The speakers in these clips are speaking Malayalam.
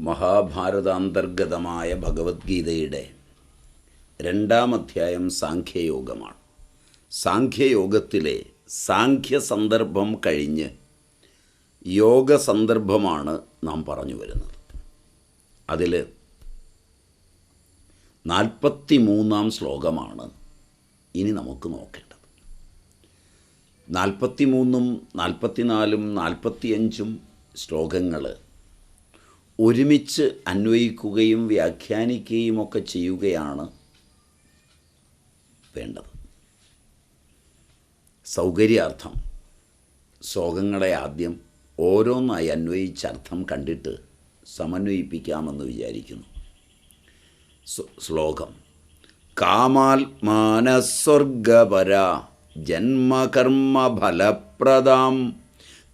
മഹാഭാരതാന്തർഗതമായ ഭഗവത്ഗീതയുടെ രണ്ടാം അധ്യായം സാഖ്യയോഗമാണ്. സാഖ്യയോഗത്തിലെ സാഖ്യ സന്ദർഭം കഴിഞ്ഞ് യോഗ സന്ദർഭമാണ് നാം പറഞ്ഞു വരുന്നത്. അതിൽ നാൽപ്പത്തി മൂന്നാം ശ്ലോകമാണ് ഇനി നമുക്ക് നോക്കേണ്ടത്. നാൽപ്പത്തി മൂന്നും നാൽപ്പത്തിനാലും നാൽപ്പത്തിയഞ്ചും ശ്ലോകങ്ങൾ ഒരുമിച്ച് അന്വയിക്കുകയും വ്യാഖ്യാനിക്കുകയും ഒക്കെ ചെയ്യുകയാണ് വേണ്ടത്. സൗകര്യാർത്ഥം ശ്ലോകങ്ങളെ ആദ്യം ഓരോന്നായി അന്വയിച്ച് അർത്ഥം കണ്ടിട്ട് സമന്വയിപ്പിക്കാമെന്ന് വിചാരിക്കുന്നു. ശ്ലോകം. കാമാത്മാനസ്വർഗപര ക്രിയാവിശേഷ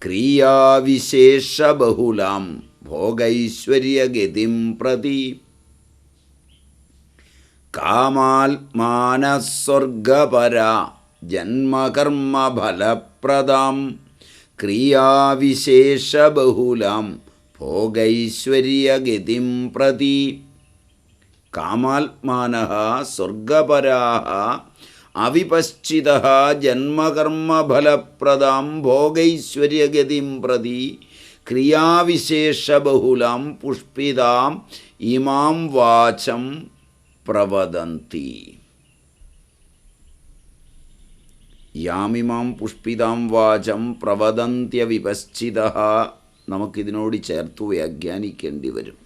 ക്രിയാവിശേഷബഹുലാം. ഭോഗൈശ്വര്യഗതിം പ്രതി. കാമാത്മാനസ്വർഗപര ജന്മകർമ്മഫലപ്രദാം. ക്രിയാവിശേഷബഹുലാം ഭോഗൈശ്വര്യഗതിം പ്രതി. കാമാത്മാന സ്വർഗപരാ അവിപശ്ചിത ജന്മകർമ്മഫലപ്രദാം ഭോഗൈശ്വര്യഗതിം പ്രതി. ക്രിയാവിശേഷബഹുലാം പുഷ്പിതാം ഇമാം വാചം പ്രവദന്തി. യാമിമാം പുഷ്പിതാം വാചം പ്രവദന്ത്യ വിപശ്ചിത നമുക്കിതിനോട് ചേർത്ത് വ്യാഖ്യാനിക്കേണ്ടി വരും.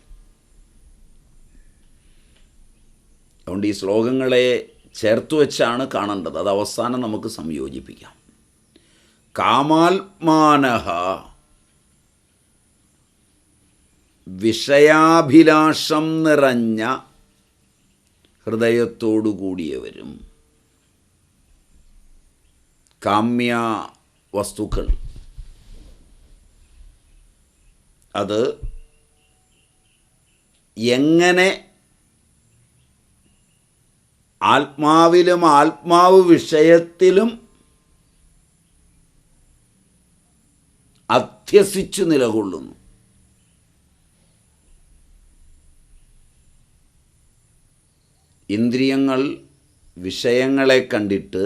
അതുകൊണ്ട് ഈ ശ്ലോകങ്ങളെ ചേർത്ത് വെച്ചാണ് കാണേണ്ടത്. അത് അവസാനം നമുക്ക് സംയോജിപ്പിക്കാം. കാമാത്മാനഹ വിഷയാഭിലാഷം നിറഞ്ഞ ഹൃദയത്തോടു കൂടിയവരും കാമ്യ വസ്തുക്കൾ അത് എങ്ങനെ ആത്മാവിലും ആത്മാവ് വിഷയത്തിലും അധ്യസിച്ചു നിലകൊള്ളുന്നു? ഇന്ദ്രിയങ്ങൾ വിഷയങ്ങളെ കണ്ടിട്ട്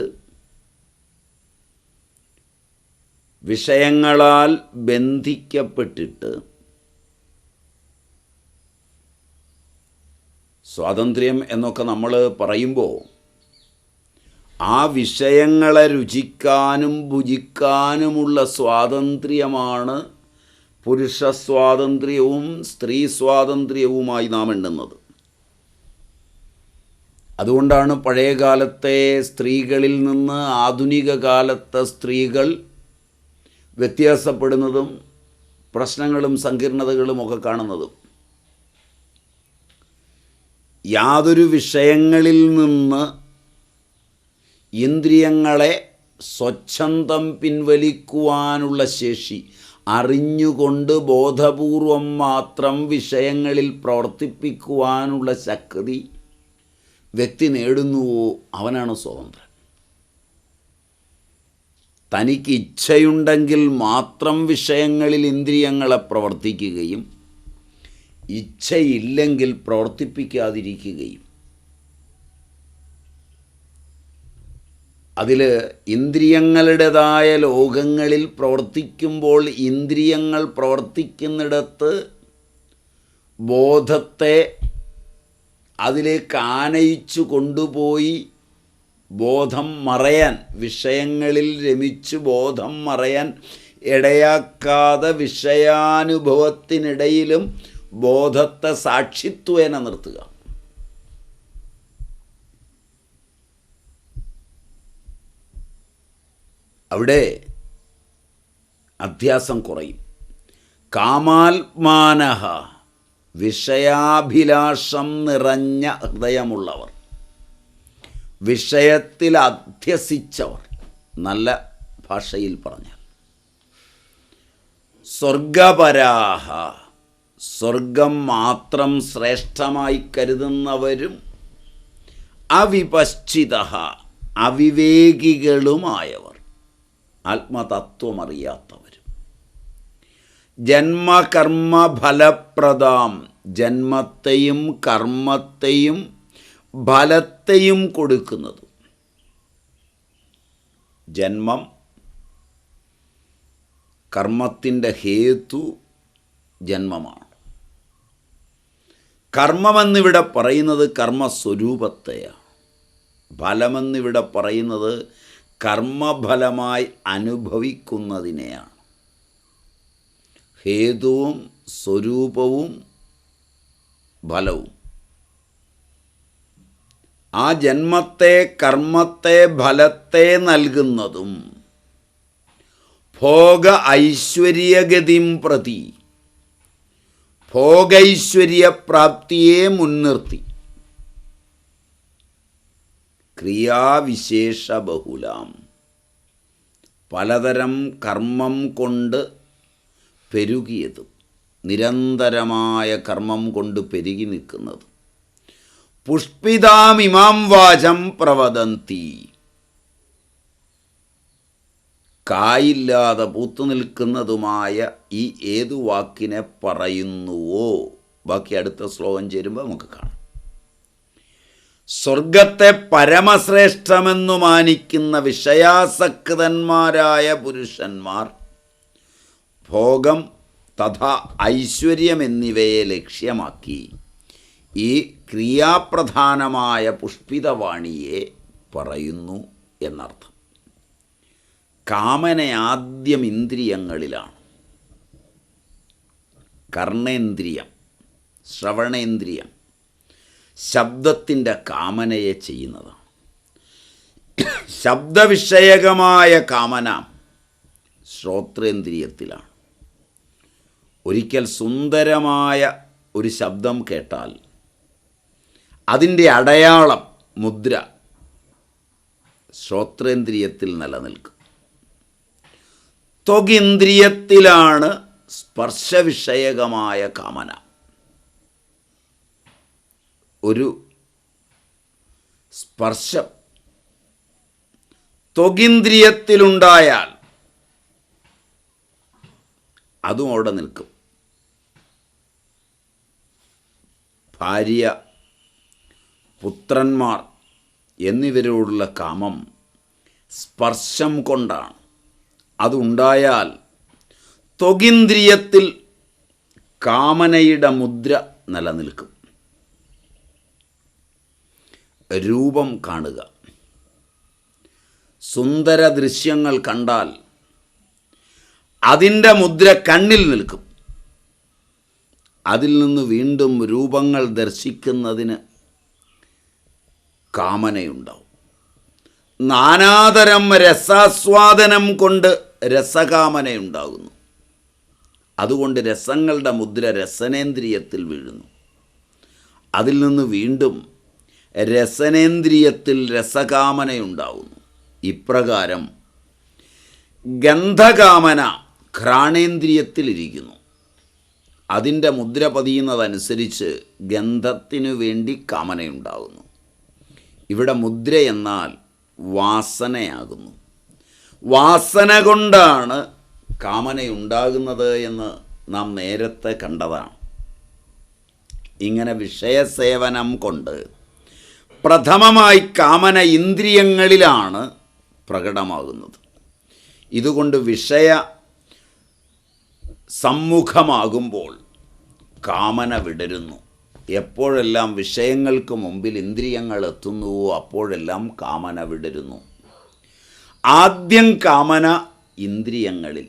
വിഷയങ്ങളാൽ ബന്ധിക്കപ്പെട്ടിട്ട് സ്വാതന്ത്ര്യം എന്നൊക്കെ നമ്മൾ പറയുമ്പോൾ ആ വിഷയങ്ങളെ രുചിക്കാനും ഭുജിക്കാനുമുള്ള സ്വാതന്ത്ര്യമാണ് പുരുഷ സ്വാതന്ത്ര്യവും സ്ത്രീ സ്വാതന്ത്ര്യവുമായി നാം എണ്ണുന്നത് അതുകൊണ്ടാണ് പഴയകാലത്തെ സ്ത്രീകളിൽ നിന്ന് ആധുനിക കാലത്തെ സ്ത്രീകൾ വ്യത്യാസപ്പെടുന്നതും പ്രശ്നങ്ങളും സങ്കീർണതകളും ഒക്കെ കാണുന്നതും. യാതൊരു വിഷയങ്ങളിൽ നിന്ന് ഇന്ദ്രിയങ്ങളെ സ്വച്ഛന്തം പിൻവലിക്കുവാനുള്ള ശേഷി അറിഞ്ഞുകൊണ്ട് ബോധപൂർവം മാത്രം വിഷയങ്ങളിൽ പ്രവർത്തിപ്പിക്കുവാനുള്ള ശക്തി വ്യക്തി നേടുന്നുവോ അവനാണ് സ്വതന്ത്രൻ. തനിക്ക് ഇച്ഛയുണ്ടെങ്കിൽ മാത്രം വിഷയങ്ങളിൽ ഇന്ദ്രിയങ്ങളെ പ്രവർത്തിക്കുകയും ഇച്ഛയില്ലെങ്കിൽ പ്രവർത്തിപ്പിക്കാതിരിക്കുകയും. അതിൽ ഇന്ദ്രിയങ്ങളുടേതായ ലോകങ്ങളിൽ പ്രവർത്തിക്കുമ്പോൾ ഇന്ദ്രിയങ്ങൾ പ്രവർത്തിക്കുന്നിടത്ത് ബോധത്തെ അതിലേക്ക് ആനയിച്ചു കൊണ്ടുപോയി ബോധം മറയാൻ വിഷയങ്ങളിൽ രമിച്ചു ബോധം മറയാൻ ഇടയാക്കാതെ വിഷയാനുഭവത്തിനിടയിലും ബോധത്തെ സാക്ഷിത്വേന നിർത്തുക. അവിടെ അധ്യാസം കുറയും. കാമാത്മാനഹ വിഷയാഭിലാഷം നിറഞ്ഞ ഹൃദയമുള്ളവർ. വിഷയത്തിൽ അധ്യസിച്ചവർ. നല്ല ഭാഷയിൽ പറഞ്ഞാൽ. സ്വർഗപരാഹ സ്വർഗം മാത്രം ശ്രേഷ്ഠമായി കരുതുന്നവരും അവിപശ്ചിത അവിവേകികളുമായവർ. ആത്മതത്വമറിയാത്തവരും ജന്മകർമ്മ ഫലപ്രദാം ജന്മത്തെയും കർമ്മത്തെയും ഫലത്തെയും കൊടുക്കുന്നത്. ജന്മം കർമ്മത്തിന്റെ ഹേതു ജന്മമാണ്. കർമ്മമെന്നിവിടെ പറയുന്നത് കർമ്മസ്വരൂപത്തെയാണ് ഫലമെന്നിവിടെ പറയുന്നത് കർമ്മഫലമായി അനുഭവിക്കുന്നതിനെയാണ് ഹേതുവും സ്വരൂപവും ഫലവും ആ ജന്മത്തെ കർമ്മത്തെ ഫലത്തെ നൽകുന്നതും ഭോഗ ഐശ്വര്യഗതിം പ്രതി. ഭോഗൈശ്വര്യപ്രാപ്തിയെ മുൻനിർത്തി. ക്രിയാവിശേഷ ബഹുലാം പലതരം കർമ്മം കൊണ്ട് പെരുകിയത് നിരന്തരമായ കർമ്മം കൊണ്ട് പെരുകി നിൽക്കുന്നത്. പുഷ്പിതാമിമാം വാചം പ്രവദന്തി. കായില്ലാതെ പൂത്തു നിൽക്കുന്നതുമായ ഈ ഏതു വാക്കിനെ പറയുന്നുവോ? ബാക്കി അടുത്ത ശ്ലോകം ചേരുമ്പോൾ നമുക്ക് കാണാം. സ്വർഗത്തെ പരമശ്രേഷ്ഠമെന്നു മാനിക്കുന്ന വിഷയാസക്തന്മാരായ പുരുഷന്മാർ ഭോഗം തഥാ ഐശ്വര്യം എന്നിവയെ ലക്ഷ്യമാക്കി. ഈ ക്രിയാപ്രധാനമായ പുഷ്പിതവാണിയെ പറയുന്നു എന്നർത്ഥം. കാമന ആദ്യം ഇന്ദ്രിയങ്ങളിലാണ്. കർണേന്ദ്രിയം ശ്രവണേന്ദ്രിയം ശബ്ദത്തിന്റെ കാമനയെ ചെയ്യുന്നതാണ്. ശബ്ദവിഷയകമായ കാമന ശ്രോത്രേന്ദ്രിയത്തിലാണ്. ഒരിക്കൽ സുന്ദരമായ ഒരു ശബ്ദം കേട്ടാൽ അതിന്റെ അടയാളം മുദ്ര ശ്രോത്രേന്ദ്രിയത്തിൽ നിലനിൽക്കും. ത്വകിന്ദ്രിയത്തിലാണ് സ്പർശവിഷയകമായ കാമന. ഒരു സ്പർശം ത്വകിന്ദ്രിയത്തിലുണ്ടായാൽ അതും അവിടെ നിൽക്കും. ഭാര്യ പുത്രന്മാർ എന്നിവരോടുള്ള കാമം സ്പർശം കൊണ്ടാണ്. അതുണ്ടായാൽ ത്വകിന്ദ്രിയത്തിൽ കാമനയുടെ മുദ്ര നിലനിൽക്കും. രൂപം കാണുക. സുന്ദര ദൃശ്യങ്ങൾ കണ്ടാൽ അതിന്റെ മുദ്ര കണ്ണിൽ നിൽക്കും. അതിൽ നിന്ന് വീണ്ടും രൂപങ്ങൾ ദർശിക്കുന്നതിന് കാമനയുണ്ടാവും. നാനാതരം രസാസ്വാദനം കൊണ്ട് രസകാമനയുണ്ടാകുന്നു. അതുകൊണ്ട് രസങ്ങളുടെ മുദ്ര രസനേന്ദ്രിയത്തിൽ വീഴുന്നു. അതിൽ നിന്ന് വീണ്ടും രസനേന്ദ്രിയത്തിൽ രസകാമനയുണ്ടാകുന്നു. ഇപ്രകാരം ഗന്ധകാമന ഘ്രാണേന്ദ്രിയത്തിലിരിക്കുന്നു. അതിന്റെ മുദ്ര പതിയുന്നതനുസരിച്ച് ഗന്ധത്തിനു വേണ്ടി കാമനയുണ്ടാകുന്നു. ഇവിടെ മുദ്ര എന്നാൽ വാസനയാകുന്നു. വാസന കൊണ്ടാണ് കാമനയുണ്ടാകുന്നത് എന്ന് നാം നേരത്തെ കണ്ടതാണ്. ഇങ്ങനെ വിഷയസേവനം കൊണ്ട് പ്രഥമമായി കാമന ഇന്ദ്രിയങ്ങളിലാണ് പ്രകടമാകുന്നത്. ഇതുകൊണ്ട് വിഷയ സമ്മുഖമാകുമ്പോൾ കാമന വിടരുന്നു. എപ്പോഴെല്ലാം വിഷയങ്ങൾക്ക് മുമ്പിൽ ഇന്ദ്രിയങ്ങൾ എത്തുന്നുവോ അപ്പോഴെല്ലാം കാമന വിടരുന്നു. ആദ്യം കാമന ഇന്ദ്രിയങ്ങളിൽ.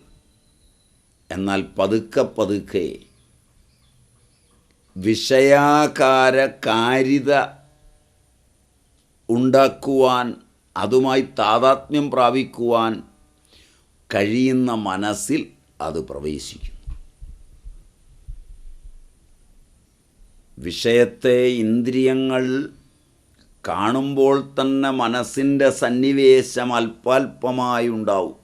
എന്നാൽ പതുക്കെ പതുക്കെ വിഷയാകാര കാരിത ഉണ്ടാക്കുവാൻ അതുമായി താതാത്മ്യം പ്രാപിക്കുവാൻ കഴിയുന്ന മനസ്സിൽ അത് പ്രവേശിക്കും. വിഷയത്തെ ഇന്ദ്രിയങ്ങൾ കാണുമ്പോൾ തന്നെ മനസ്സിന്റെ സന്നിവേശം അല്പാൽപമായി ഉണ്ടാവും.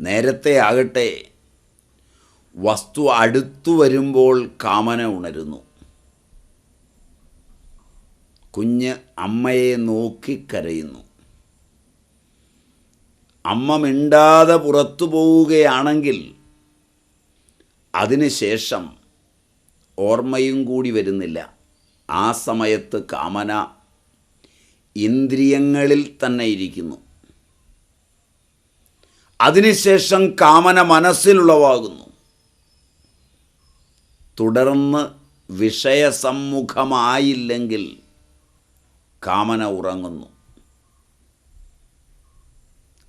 നേരത്തെ ആകട്ടെ വസ്തു അടുത്തു വരുമ്പോൾ കാമന ഉണരുന്നു. കുഞ്ഞ് അമ്മയെ നോക്കി കരയുന്നു. അമ്മ മിണ്ടാതെ പുറത്തു പോവുകയാണെങ്കിൽ അതിനുശേഷം ഓർമ്മയും കൂടി വരുന്നില്ല. ആ സമയത്ത് കാമന ഇന്ദ്രിയങ്ങളിൽ തന്നെ ഇരിക്കുന്നു. അതിനുശേഷം കാമന മനസ്സിലുളവാകുന്നു. തുടർന്ന് വിഷയസമ്മുഖമായില്ലെങ്കിൽ കാമന ഉറങ്ങുന്നു.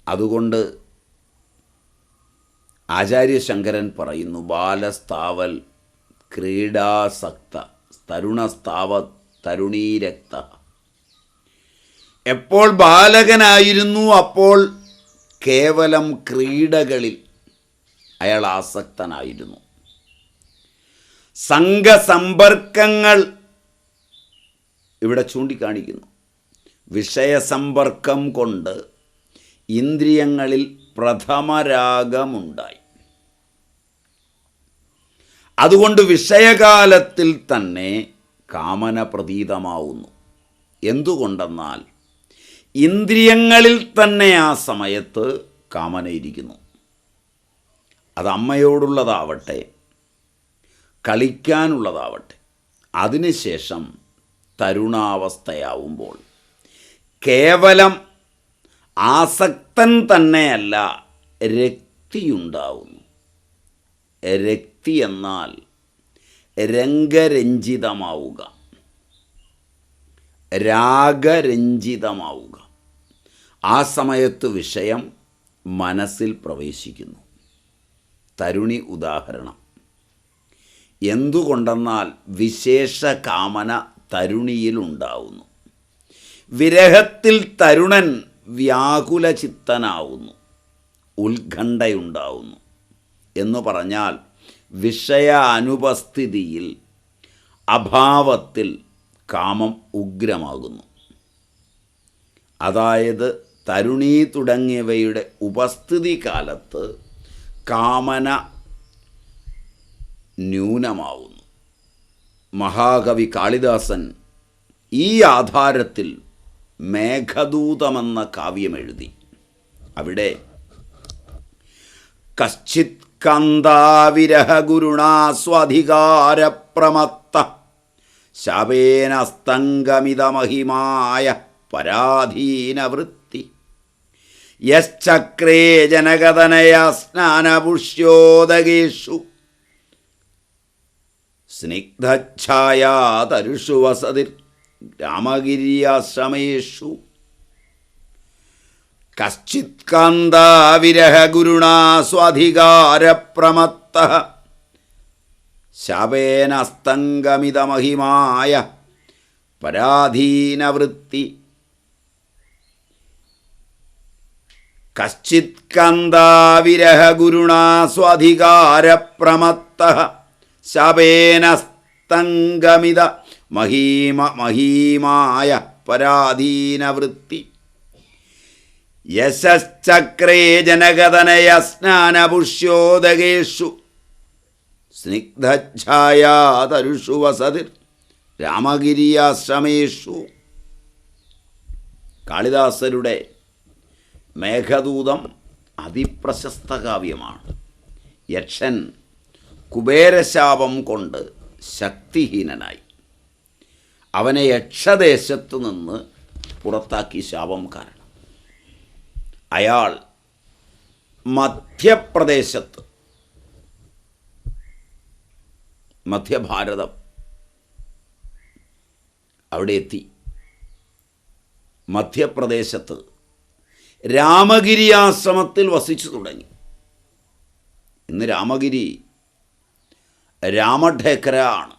അതുകൊണ്ട് ആചാര്യശങ്കരൻ പറയുന്നു ബാലസ്ഥാവൽ ക്രീഡാസക്ത തരുണസ്ഥാവ തരുണീരക്ത. എപ്പോൾ ബാലകനായിരുന്നു അപ്പോൾ കേവലം ക്രീഡകളിൽ അയാൾ ആസക്തനായിരുന്നു. സംഘസമ്പർക്കങ്ങൾ ഇവിടെ ചൂണ്ടിക്കാണിക്കുന്നു. വിഷയസമ്പർക്കം കൊണ്ട് ഇന്ദ്രിയങ്ങളിൽ പ്രഥമരാഗമുണ്ടായി. അതുകൊണ്ട് വിഷയകാലത്തിൽ തന്നെ കാമന പ്രതീതമാവുന്നു. എന്തുകൊണ്ടെന്നാൽ ഇന്ദ്രിയങ്ങളിൽ തന്നെ ആ സമയത്ത് കാമന ഇരിക്കുന്നു. അത് അമ്മയോടുള്ളതാവട്ടെ കളിക്കാനുള്ളതാവട്ടെ. അതിനുശേഷം തരുണാവസ്ഥയാവുമ്പോൾ കേവലം ആസക്തൻ തന്നെയല്ല രക്തിയുണ്ടാവുന്നു. രക്തി എന്നാൽ രംഗരഞ്ജിതമാവുക. രാഗരഞ്ജിതമാവുക. ആ സമയത്ത് വിഷയം മനസ്സിൽ പ്രവേശിക്കുന്നു. തരുണി ഉദാഹരണം. എന്തുകൊണ്ടെന്നാൽ വിശേഷ കാമന തരുണിയിലുണ്ടാവുന്നു. വിരഹത്തിൽ തരുണൻ വ്യാകുലചിത്തനാവുന്നു. ഉത്കണ്ഠയുണ്ടാവുന്നു. എന്ന് പറഞ്ഞാൽ വിഷയ അനുപസ്ഥിതിയിൽ അഭാവത്തിൽ കാമം ഉഗ്രമാകുന്നു. അതായത് തരുണി തുടങ്ങിയവയുടെ ഉപസ്ഥിതി കാലത്ത് കാമന ന്യൂനമാവുന്നു. മഹാകവി കാളിദാസൻ ഈ ആധാരത്തിൽ മേഘദൂതമെന്ന കാവ്യമെഴുതി. അവിടെ കശ്ചിത് കാന്താവിരഹഗുരുണാ ശവേനസ്തംഗമിതമഹിമായ പരാധീനവൃത്തി. യശ്ചക്രേ ജനകതനയ സ്നാനപുഷ്യോദകേഷു. സ്നിഗ്ധഛായാതരുഷു വസതിർ ഗ്രാമഗിരിയാശ്രമേഷു കശ്ചിത് കാന്താവിരഹഗുരുണാ സ്വാധികാരപ്രമത്ത ശാപേനസ്തംഗമിതമഹിമായ പരാധീനവൃത്തി. കശ്ചിത് കാന്താവിരഹഗുരുണാ സ്വാധികാരപ്രമത്ത ശാപേനസ്തംഗമിത മഹീമ മഹീമായ പരാധീനവൃത്തി. ജനകതനയ സ്നാനപുഷ്യോദകേഷു. സ്നിഗ്ധഛായാതരുഷു വസതിർ രാമഗിരിയാശ്രമേഷു. കാളിദാസരുടെ മേഘദൂതം അതിപ്രശസ്ത കാവ്യമാണ്. യക്ഷൻ കുബേരശാപം കൊണ്ട് ശക്തിഹീനനായി. അവനെ യക്ഷദേശത്തു നിന്ന് പുറത്താക്കി ശാപം കാരണം അയാൾ മധ്യപ്രദേശത്ത് മധ്യഭാരതം അവിടെ എത്തി. മധ്യപ്രദേശത്ത് രാമഗിരി ആശ്രമത്തിൽ വസിച്ചു തുടങ്ങി. ഇന്ന് രാമഗിരി രാമഠേക്കര ആണ്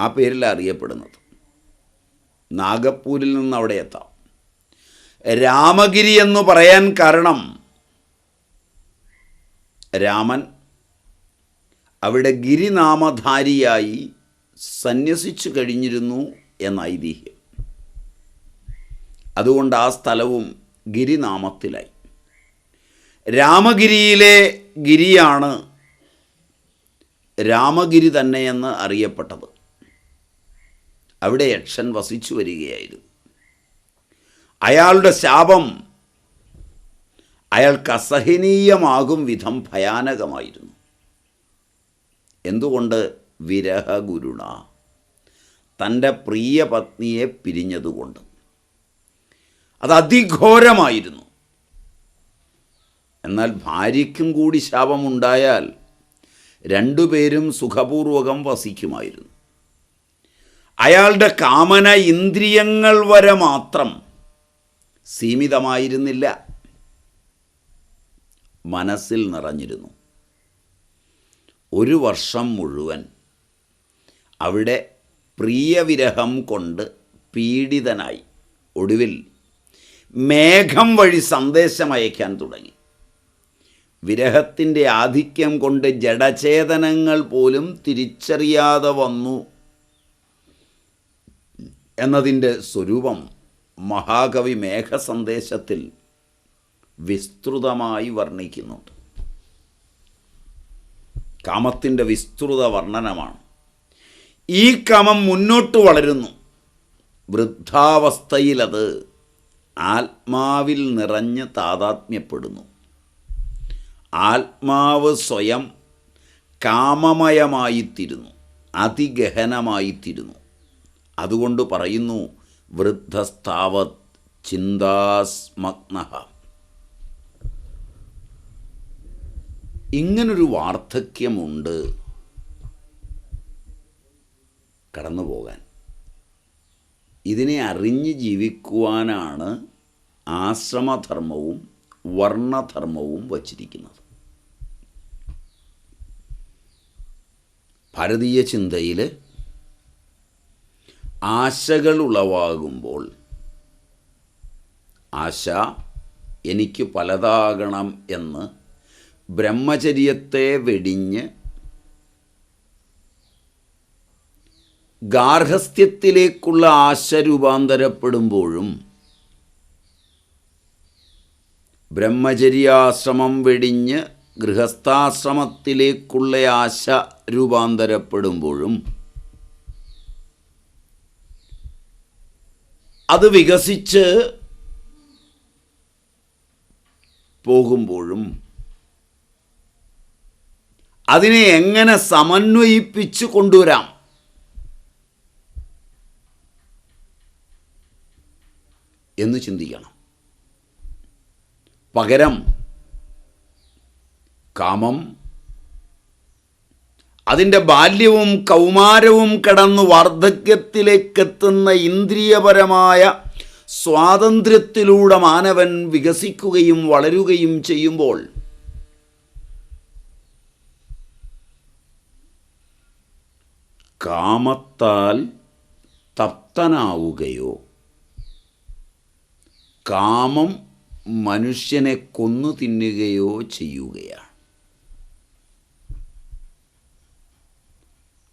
ആ പേരിൽ അറിയപ്പെടുന്നത് നാഗപ്പൂരിൽ നിന്ന് അവിടെ എത്താം. രാമഗിരി എന്ന് പറയാൻ കാരണം രാമൻ അവിടെ ഗിരിനാമധാരിയായി സന്യസിച്ചു കഴിഞ്ഞിരുന്നു എന്ന ഐതിഹ്യം. അതുകൊണ്ട് ആ സ്ഥലവും ഗിരിനാമത്തിലായി. രാമഗിരിയിലെ ഗിരിയാണ് രാമഗിരി തന്നെയെന്ന് അറിയപ്പെട്ടത്. അവിടെ യക്ഷൻ വസിച്ചു വരികയായിരുന്നു. അയാളുടെ ശാപം അയാൾക്ക് അസഹനീയമാകും വിധം ഭയാനകമായിരുന്നു. എന്തുകൊണ്ട്? വിരഹഗുരുണ. തന്റെ പ്രിയ പത്നിയെ പിരിഞ്ഞതുകൊണ്ട്. അത് അതിഘോരമായിരുന്നു. എന്നാൽ ഭാര്യയ്ക്കും കൂടി ശാപമുണ്ടായാൽ രണ്ടുപേരും സുഖപൂർവകം വസിക്കുമായിരുന്നു. അയാളുടെ കാമന ഇന്ദ്രിയങ്ങൾ വരെ മാത്രം സീമിതമായിരുന്നില്ല. മനസ്സിൽ നിറഞ്ഞിരുന്നു. ഒരു വർഷം മുഴുവൻ അവിടെ പ്രിയവിരഹം കൊണ്ട് പീഡിതനായി. ഒടുവിൽ മേഘം വഴി സന്ദേശം അയക്കാൻ തുടങ്ങി. വിരഹത്തിന്റെ ആധിക്യം കൊണ്ട് ജഡചേതനങ്ങൾ പോലും തിരിച്ചറിയാതെ വന്നു. എന്നതിന്റെ സ്വരൂപം മഹാകവി മേഘസന്ദേശത്തിൽ വിസ്തൃതമായി വർണിക്കുന്നുണ്ട്. കാമത്തിന്റെ വിസ്തൃത വർണനമാണ്. ഈ കാമം മുന്നോട്ട് വളരുന്നു. വൃദ്ധാവസ്ഥയിലത് ആത്മാവിൽ നിറഞ്ഞ് താതാത്മ്യപ്പെടുന്നു. ആത്മാവ് സ്വയം കാമമയമായിത്തീരുന്നു. അതിഗഹനമായിത്തീരുന്നു. അതുകൊണ്ട് പറയുന്നു വൃദ്ധസ്ഥാവത് ചിന്താസ്മഗ്ന. ഇങ്ങനൊരു വാർദ്ധക്യമുണ്ട് കടന്നു പോകാൻ ഇതിനെ അറിഞ്ഞ് ജീവിക്കുവാനാണ് ആശ്രമധർമ്മവും വർണധർമ്മവും വച്ചിരിക്കുന്നത്. ഭാരതീയ ചിന്തയിൽ ആശകൾ ഉളവാകുമ്പോൾ ആശ എനിക്ക് പലതാകണം എന്ന് ബ്രഹ്മചര്യത്തെ വെടിഞ്ഞ് ഗാർഹസ്ഥ്യത്തിലേക്കുള്ള ആശ രൂപാന്തരപ്പെടുമ്പോഴും ബ്രഹ്മചര്യാശ്രമം വെടിഞ്ഞ് ഗൃഹസ്ഥാശ്രമത്തിലേക്കുള്ള ആശ രൂപാന്തരപ്പെടുമ്പോഴും അത് വികസിച്ച് പോകുമ്പോഴും അതിനെ എങ്ങനെ സമന്വയിപ്പിച്ച് കൊണ്ടുവരാം? എന്ന് ചിന്തിക്കണം. പകരം കാമം അതിന്റെ ബാല്യവും കൗമാരവും കടന്നു വാർദ്ധക്യത്തിലേക്കെത്തുന്ന ഇന്ദ്രിയപരമായ സ്വാതന്ത്ര്യത്തിലൂടെ മാനവൻ വികസിക്കുകയും വളരുകയും ചെയ്യുമ്പോൾ കാമത്താൽ തപ്തനാവുകയോ കാമം മനുഷ്യനെ കൊന്നു തിന്നുകയോ ചെയ്യുകയാണ്.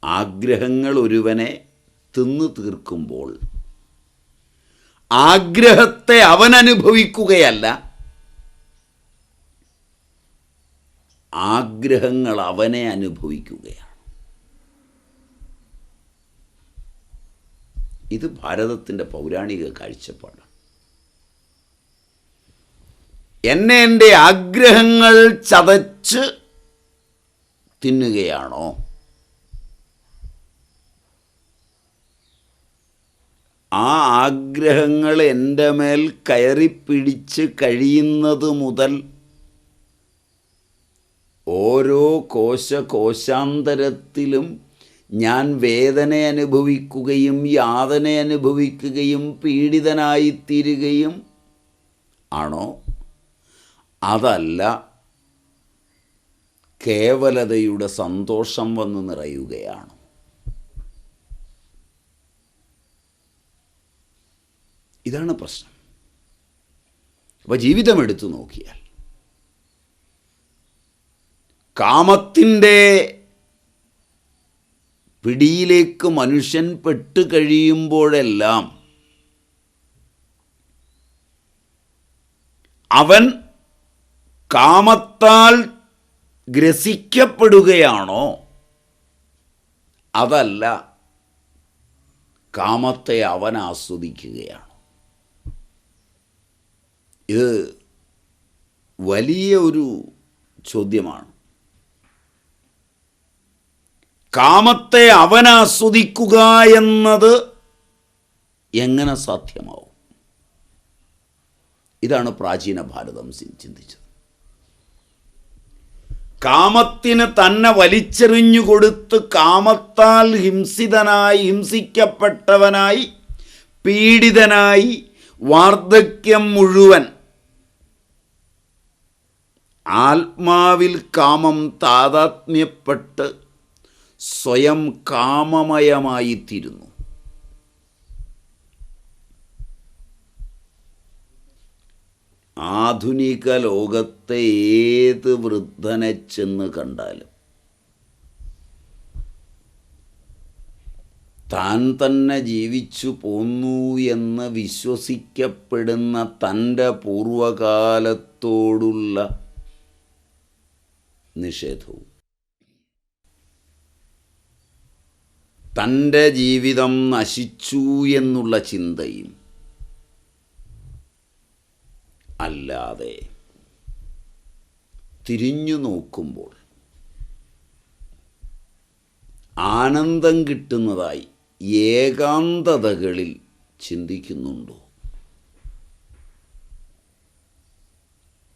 ആഗ്രഹങ്ങൾ ഒരുവനെ തിന്നു തീർക്കുമ്പോൾ ആഗ്രഹത്തെ അവൻ അനുഭവിക്കുകയല്ല ആഗ്രഹങ്ങൾ അവനെ അനുഭവിക്കുകയാണ്. ഇത് ഭാരതത്തിന്റെ പൗരാണിക കാഴ്ചപ്പാടാണ്. എന്നെ എന്റെ ആഗ്രഹങ്ങൾ ചതച്ച് തിന്നുകയാണോ? ആ ആഗ്രഹങ്ങൾ എന്റെ മേൽ കയറിപ്പിടിച്ച് കഴിയുന്നത് മുതൽ ഓരോ കോശ കോശാന്തരത്തിലും ഞാൻ വേദന അനുഭവിക്കുകയും യാതന അനുഭവിക്കുകയും പീഡിതനായിത്തീരുകയും ആണോ? അതല്ല കേവലതയുടെ സന്തോഷം വന്ന് നിറയുകയാണ്? ഇതാണ് പ്രശ്നം. അപ്പോൾ ജീവിതം എടുത്തു നോക്കിയാൽ കാമത്തിന്റെ പിടിയിലേക്ക് മനുഷ്യൻ പെട്ട് കഴിയുമ്പോഴെല്ലാം അവൻ കാമത്താൽ ഗ്രസിക്കപ്പെടുകയാണോ? അതല്ല കാമത്തെ അവൻ ആസ്വദിക്കുകയാണ്? ഇത് വലിയ ഒരു ചോദ്യമാണ്. കാമത്തെ അവനാസ്വദിക്കുക എന്നത് എങ്ങനെ സാധ്യമാവും? ഇതാണ് പ്രാചീന ഭാരതം ചിന്തിച്ചത്. കാമത്തിന് തന്നെ വലിച്ചെറിഞ്ഞു കൊടുത്ത് കാമത്താൽ ഹിംസിതനായി ഹിംസിക്കപ്പെട്ടവനായി പീഡിതനായി വാർദ്ധക്യം മുഴുവൻ ആത്മാവിൽ കാമം താതാത്മ്യപ്പെട്ട് സ്വയം കാമമയമായിത്തീരുന്നു. ആധുനിക ലോകത്തെ ഏത് വൃദ്ധനെ ചെന്ന് കണ്ടാലും താൻ തന്നെ ജീവിച്ചു പോന്നു എന്ന് വിശ്വസിക്കപ്പെടുന്ന തന്റെ പൂർവകാലത്തോടുള്ള നിഷേധവും. തന്റെ ജീവിതം നശിച്ചു എന്നുള്ള ചിന്തയും അല്ലാതെ തിരിഞ്ഞു നോക്കുമ്പോൾ ആനന്ദം കിട്ടുന്നതായി ഏകാന്തതകളിൽ ചിന്തിക്കുന്നുണ്ടോ?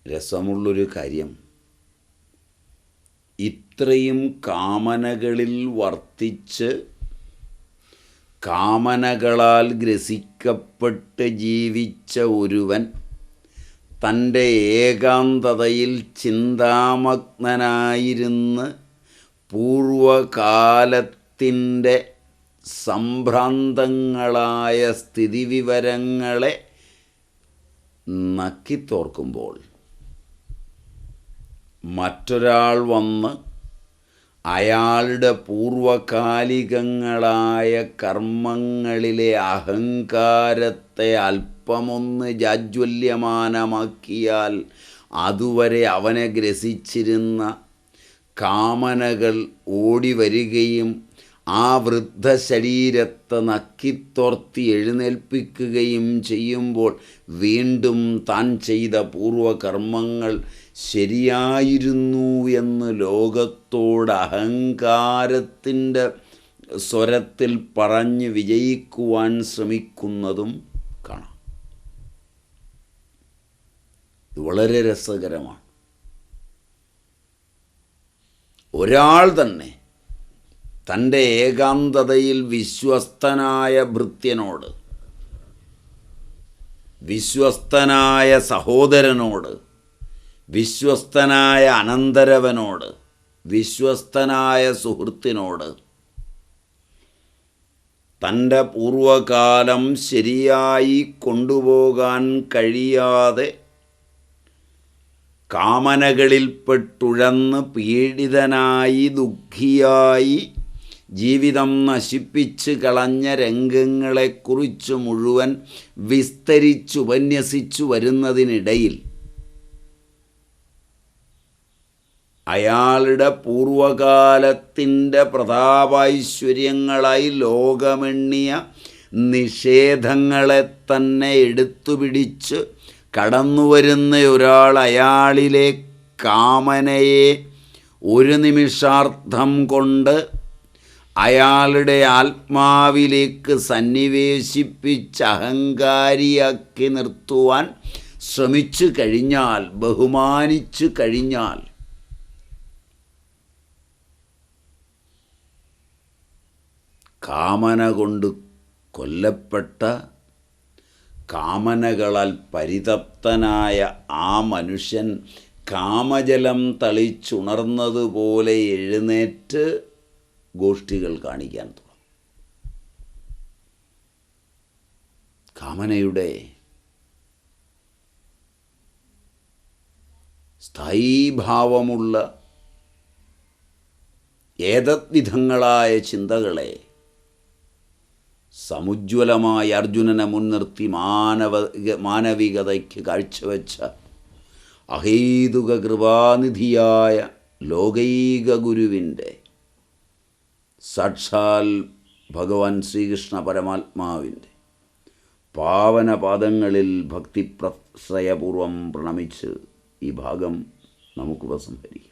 രസമുള്ളൊരു കാര്യം ഇത്രയും കാമനകളിൽ വർത്തിച്ച് കാമനകളാൽ ഗ്രസിക്കപ്പെട്ട് ജീവിച്ച ഒരുവൻ തന്റെ ഏകാന്തതയിൽ ചിന്താമഗ്നനായിരുന്ന് പൂർവകാലത്തിന്റെ സംഭ്രാന്തങ്ങളായ സ്ഥിതിവിവരങ്ങളെ നക്കിത്തോർക്കുമ്പോൾ മറ്റൊരാൾ വന്ന് അയാളുടെ പൂർവകാലികങ്ങളായ കർമ്മങ്ങളിലെ അഹങ്കാരത്തെ അല്പമൊന്ന് ജാജ്വല്യമാനമാക്കിയാൽ അതുവരെ അവനെ ഗ്രസിച്ചിരുന്ന കാമനകൾ ഓടി വരികയും ആ വൃദ്ധ ശരീരത്തെ നക്കിത്തോർത്തി എഴുന്നേൽപ്പിക്കുകയും ചെയ്യുമ്പോൾ വീണ്ടും താൻ ചെയ്ത പൂർവകർമ്മങ്ങൾ ശരിയായിരുന്നു എന്ന് ലോകത്തോട് അഹങ്കാരത്തിന്റെ സ്വരത്തിൽ പറഞ്ഞ് വിജയിക്കുവാൻ ശ്രമിക്കുന്നതും കാണാം. ഇത് വളരെ രസകരമാണ്. ഒരാൾ തന്നെ തന്റെ ഏകാന്തതയിൽ വിശ്വസ്തനായ ഭൃത്യനോട് വിശ്വസ്തനായ സഹോദരനോട് വിശ്വസ്തനായ അനന്തരവനോട് വിശ്വസ്തനായ സുഹൃത്തിനോട്. തന്റെ പൂർവകാലം ശരിയായി കൊണ്ടുപോകാൻ കഴിയാതെ കാമനകളിൽപ്പെട്ടുഴന്ന് പീഡിതനായി ദുഃഖിയായി ജീവിതം നശിപ്പിച്ച് കളഞ്ഞ രംഗങ്ങളെക്കുറിച്ച് മുഴുവൻ വിസ്തരിച്ചുപന്യസിച്ചു വരുന്നതിനിടയിൽ അയാളുടെ പൂർവകാലത്തിന്റെ പ്രതാപൈശ്വര്യങ്ങളായി ലോകമെണ്ണിയ നിഷേധങ്ങളെ തന്നെ എടുത്തുപിടിച്ച് കടന്നുവരുന്ന ഒരാൾ അയാളിലെ കാമനയെ ഒരു നിമിഷാർത്ഥം കൊണ്ട് അയാളുടെ ആത്മാവിലേക്ക് സന്നിവേശിപ്പിച്ച് അഹങ്കാരിയാക്കി നിർത്തുവാൻ ശ്രമിച്ചു കഴിഞ്ഞാൽ ബഹുമാനിച്ചു കഴിഞ്ഞാൽ കാമന കൊണ്ട് കൊല്ലപ്പെട്ട കാമനകളാൽ പരിതപ്തനായ ആ മനുഷ്യൻ കാമജലം തളിച്ചുണർന്നതുപോലെ എഴുന്നേറ്റ് ഗോഷ്ഠികൾ കാണിക്കാൻ തുടങ്ങും. കാമനയുടെ സ്ഥായീഭാവമുള്ള ഏതദ്വിധങ്ങളായ ചിന്തകളെ സമുജ്വലമായ അർജുനനെ മുൻനിർത്തി മാനവ മാനവികതയ്ക്ക് കാഴ്ചവെച്ച അഹേതുക കൃപാനിധിയായ ലോകൈക ഗുരുവിന്റെ സാക്ഷാൽ ഭഗവാൻ ശ്രീകൃഷ്ണ പരമാത്മാവിന്റെ പാവനപാദങ്ങളിൽ ഭക്തിപ്രശ്രയപൂർവം പ്രണമിച്ച് ഈ ഭാഗം നമുക്ക് ഉപസംഹരിക്കാം.